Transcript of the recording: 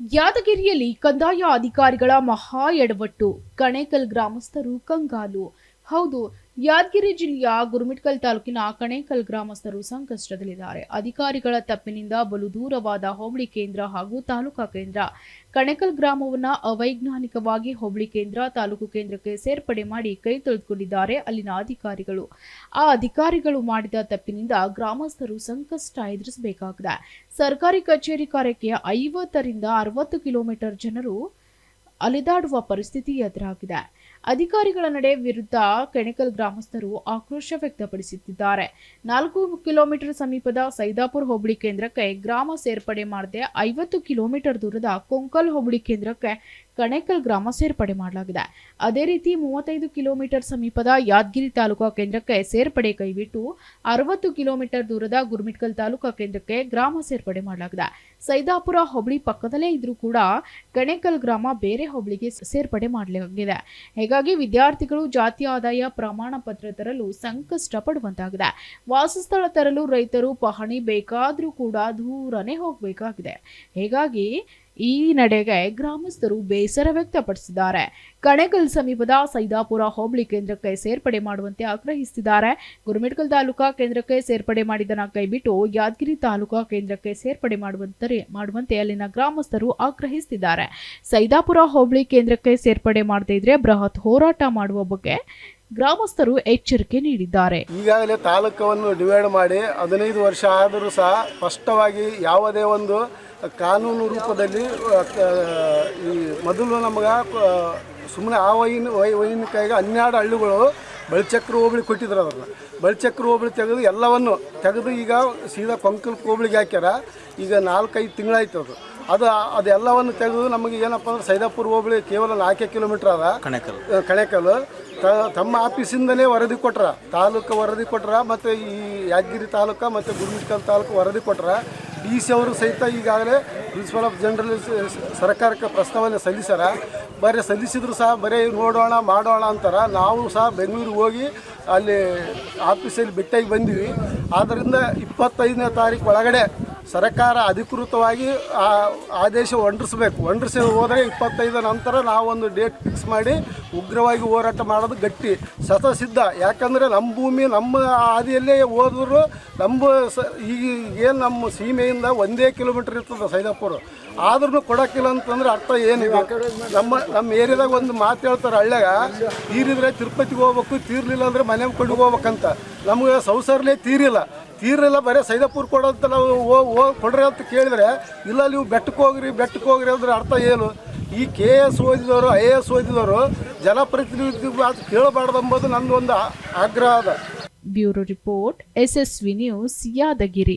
ಯಾದಗಿರಿಯಲ್ಲಿ ಕಂದಾಯ ಅಧಿಕಾರಿಗಳ ಮಹಾ ಎಡವಟ್ಟು ಕಣೇಕಲ್ ಗ್ರಾಮಸ್ಥರು ಕಂಗಾಲು. ಹೌದು, ಯಾದಗಿರಿ ಜಿಲ್ಲೆಯ ಗುರುಮಿಟ್ಕಲ್ ತಾಲೂಕಿನ ಕಣೇಕಲ್ ಗ್ರಾಮಸ್ಥರು ಸಂಕಷ್ಟದಲ್ಲಿದ್ದಾರೆ. ಅಧಿಕಾರಿಗಳ ತಪ್ಪಿನಿಂದ ಬಲು ದೂರವಾದ ಹೋಬಳಿ ಕೇಂದ್ರ ಹಾಗೂ ತಾಲೂಕಾ ಕೇಂದ್ರ. ಕಣೇಕಲ್ ಗ್ರಾಮವನ್ನು ಅವೈಜ್ಞಾನಿಕವಾಗಿ ಹೋಬಳಿ ಕೇಂದ್ರ, ತಾಲೂಕು ಕೇಂದ್ರಕ್ಕೆ ಸೇರ್ಪಡೆ ಮಾಡಿ ಕೈ ತೊಳೆದುಕೊಂಡಿದ್ದಾರೆ ಅಲ್ಲಿನ ಅಧಿಕಾರಿಗಳು. ಆ ಅಧಿಕಾರಿಗಳು ಮಾಡಿದ ತಪ್ಪಿನಿಂದ ಗ್ರಾಮಸ್ಥರು ಸಂಕಷ್ಟ ಎದುರಿಸಬೇಕಾಗಿದೆ. ಸರ್ಕಾರಿ ಕಚೇರಿ ಕಾರ್ಯಕ್ಕೆ ಐವತ್ತರಿಂದ ಅರವತ್ತು ಕಿಲೋಮೀಟರ್ ಜನರು ಅಲೆದಾಡುವ ಪರಿಸ್ಥಿತಿ ಎದುರಾಗಿದೆ. ಅಧಿಕಾರಿಗಳ ನಡೆ ವಿರುದ್ಧ ಕೆಣಕಲ್ ಗ್ರಾಮಸ್ಥರು ಆಕ್ರೋಶ ವ್ಯಕ್ತಪಡಿಸುತ್ತಿದ್ದಾರೆ. ನಾಲ್ಕು ಕಿಲೋಮೀಟರ್ ಸಮೀಪದ ಸೈದಾಪುರ್ ಹೋಬಳಿ ಕೇಂದ್ರಕ್ಕೆ ಗ್ರಾಮ ಸೇರ್ಪಡೆ ಮಾಡದೆ ಐವತ್ತು ಕಿಲೋಮೀಟರ್ ದೂರದ ಕೊಂಕಲ್ ಹೋಬಳಿ ಕೇಂದ್ರಕ್ಕೆ ಕಣೇಕಲ್ ಗ್ರಾಮ ಸೇರ್ಪಡೆ ಮಾಡಲಾಗಿದೆ. ಅದೇ ರೀತಿ ಮೂವತ್ತೈದು ಕಿಲೋಮೀಟರ್ ಸಮೀಪದ ಯಾದಗಿರಿ ತಾಲೂಕಾ ಕೇಂದ್ರಕ್ಕೆ ಸೇರ್ಪಡೆ ಕೈಬಿಟ್ಟು ಅರವತ್ತು ಕಿಲೋಮೀಟರ್ ದೂರದ ಗುರ್ಮಿಟ್ಕಲ್ ತಾಲೂಕಾ ಕೇಂದ್ರಕ್ಕೆ ಗ್ರಾಮ ಸೇರ್ಪಡೆ ಮಾಡಲಾಗಿದೆ. ಸೈದಾಪುರ ಹೋಬಳಿ ಪಕ್ಕದಲ್ಲೇ ಇದ್ರೂ ಕೂಡ ಕಣೇಕಲ್ ಗ್ರಾಮ ಬೇರೆ ಹೋಬಳಿಗೆ ಸೇರ್ಪಡೆ ಮಾಡಲಾಗಿದೆ. ಹೀಗಾಗಿ ವಿದ್ಯಾರ್ಥಿಗಳು ಜಾತಿ ಆದಾಯ ಪ್ರಮಾಣ ಪತ್ರ ತರಲು ಸಂಕಷ್ಟ ಪಡುವಂತಾಗಿದೆ ವಾಸಸ್ಥಳ ತರಲು ರೈತರು ಪಹಣಿ ಬೇಕಾದರೂ ಕೂಡ ದೂರನೇ ಹೋಗಬೇಕಾಗಿದೆ. ಹೀಗಾಗಿ ಈ ನಡೆಗೆ ಗ್ರಾಮಸ್ಥರು ಬೇಸರ ವ್ಯಕ್ತಪಡಿಸಿದ್ದಾರೆ. ಕಣೆಕಲ್ ಸಮೀಪದ ಸೈದಾಪುರ ಹೋಬಳಿ ಕೇಂದ್ರಕ್ಕೆ ಸೇರ್ಪಡೆ ಮಾಡುವಂತೆ ಆಗ್ರಹಿಸಿದ್ದಾರೆ. ಗುರುಮಿಟ್ಕಲ್ ತಾಲೂಕಾ ಕೇಂದ್ರಕ್ಕೆ ಸೇರ್ಪಡೆ ಮಾಡಿದನ ಕೈಬಿಟ್ಟು ಯಾದಗಿರಿ ತಾಲೂಕಾ ಕೇಂದ್ರಕ್ಕೆ ಸೇರ್ಪಡೆ ಮಾಡುವಂತೆ ಮಾಡುವಂತೆ ಅಲ್ಲಿನ ಗ್ರಾಮಸ್ಥರು ಆಗ್ರಹಿಸಿದ್ದಾರೆ. ಸೈದಾಪುರ ಹೋಬಳಿ ಕೇಂದ್ರಕ್ಕೆ ಸೇರ್ಪಡೆ ಮಾಡದೇ ಇದ್ರೆ ಬೃಹತ್ ಹೋರಾಟ ಮಾಡುವ ಬಗ್ಗೆ ಗ್ರಾಮಸ್ಥರು ಎಚ್ಚರಿಕೆ ನೀಡಿದ್ದಾರೆ. ಈಗಾಗಲೇ ತಾಲೂಕವನ್ನು ಡಿವೈಡ್ ಮಾಡಿ ಹದಿನೈದು ವರ್ಷ ಆದರೂ ಸಹ ಸ್ಪಷ್ಟವಾಗಿ ಯಾವುದೇ ಒಂದು ಕಾನೂನು ರೂಪದಲ್ಲಿ ಈ ಮೊದಲು ನಮಗೆ ಸುಮ್ಮನೆ ಆ ವೈನ್ ವೈ ವೈನ್ ಕೈಗೆ ಹನ್ನೆರಡು ಹಳ್ಳಿಗಳು ಬಳ್ಚಕ್ರ ಹೋಬಳಿ ಕೊಟ್ಟಿದ್ರು ಅದನ್ನು ಬಳ್ಚಕ್ರ ಹೋಬಳಿ ತೆಗೆದು ಎಲ್ಲವನ್ನು ತೆಗೆದು ಈಗ ಸೀದಾ ಕೊಂಕಲ್ ಹೋಬಳಿಗೆ ಹಾಕ್ಯಾರ. ಈಗ ನಾಲ್ಕೈದು ತಿಂಗಳಾಯ್ತು ಅದು. ಅದು ಅದೆಲ್ಲವನ್ನು ತೆಗೆದು ನಮಗೆ ಏನಪ್ಪ ಅಂದ್ರೆ ಸೈದಾಪುರ ಹೋಬಳಿ ಕೇವಲ ನಾಲ್ಕೇ ಕಿಲೋಮೀಟ್ರ್ ಅದ. ಕಣೆಕಲ್. ಕಣೆಕಲ್. ತಮ್ಮ ಆಫೀಸಿಂದಲೇ ವರದಿ ಕೊಟ್ರ. ತಾಲೂಕು ವರದಿ ಕೊಟ್ರ ಮತ್ತು ಈ ಯಾದಗಿರಿ ತಾಲೂಕು ಮತ್ತು ಗುರುಮಿಟ್ಕಲ್ ತಾಲೂಕು ವರದಿ ಕೊಟ್ರ. ಡಿ ಸಿ ಅವರು ಸಹಿತ ಈಗಾಗಲೇ ಪ್ರಿನ್ಸಿಪಲ್ ಆಫ್ ಜನರಲ್ ಸರ್ಕಾರಕ್ಕೆ ಪ್ರಸ್ತಾವನೆ ಸಲ್ಲಿಸ್ಯಾರ. ಬರೀ ಸಲ್ಲಿಸಿದ್ರು ಸಹ ಬರೀ ನೋಡೋಣ, ಮಾಡೋಣ ಅಂತಾರ. ನಾವು ಸಹ ಬೆಂಗಳೂರಿಗೆ ಹೋಗಿ ಅಲ್ಲಿ ಆಫೀಸಲ್ಲಿ ಭೇಟಿಯಾಗಿ ಬಂದೀವಿ. ಆದ್ದರಿಂದ ಇಪ್ಪತ್ತೈದನೇ ತಾರೀಕು ಒಳಗಡೆ ಸರ್ಕಾರ ಅಧಿಕೃತವಾಗಿ ಆ ಆದೇಶ ಹೊಂಡಿಸ್ಬೇಕು ಹೊಂಡಿಸಿ ಹೋದರೆ ಇಪ್ಪತ್ತೈದು ನಂತರ ನಾವೊಂದು ಡೇಟ್ ಫಿಕ್ಸ್ ಮಾಡಿ ಉಗ್ರವಾಗಿ ಹೋರಾಟ ಮಾಡೋದು ಗಟ್ಟಿ ಶತಸಿದ್ಧ ಯಾಕಂದರೆ ನಮ್ಮ ಭೂಮಿ, ನಮ್ಮ ಹಾದಿಯಲ್ಲೇ ಹೋದ್ರು ನಮ್ಮ ಸ ಈಗ ಏನು ನಮ್ಮ ಸೀಮೆಯಿಂದ ಒಂದೇ ಕಿಲೋಮೀಟ್ರ್ ಇರ್ತದೆ ಸೈದಾಪುರ. ಆದ್ರೂ ಕೊಡೋಕ್ಕಿಲ್ಲ ಅಂತಂದ್ರೆ ಅರ್ಥ ಏನಿದೆ? ನಮ್ಮ ನಮ್ಮ ಏರಿಯಾದಾಗ ಒಂದು ಮಾತು ಹೇಳ್ತಾರೆ ಹಳ್ಳ್ಯಾಗ, ತೀರಿದ್ರೆ ತಿರುಪತಿಗೆ ಹೋಗ್ಬೇಕು, ತೀರ್ಲಿಲ್ಲ ಅಂದರೆ ಮನೆ ಕೊಂಡು ಹೋಗ್ಬೇಕಂತ. ನಮಗೆ ಸಂಸಾರಲೇ ತೀರಿಲ್ಲ. ತೀರಿಲ್ಲ ಬರೀ ಸೈದಾಪುರ ಕೊಡೋಂತ ನಾವು ಹೋಗಿ ಕೊಡ್ರಿ ಅಂತ ಕೇಳಿದ್ರೆ, ಇಲ್ಲ ನೀವು ಬೆಟ್ಟಕ್ಕೆ ಹೋಗ್ರಿ ಬೆಟ್ಟಕ್ಕೆ ಹೋಗ್ರಿ ಅಂದ್ರೆ ಅರ್ಥ ಏನು? ಈ ಕೆ ಎಸ್ ಓದಿದವರು ಐ ಎ ಎಸ್ ಓದಿದವರು ಜನಪ್ರತಿನಿಧಿ ಅದು ಕೇಳಬಾರ್ದು ನಂದು ಒಂದು ಆಗ್ರಹ ಅದ. Bureau report SSV news Yadgiri.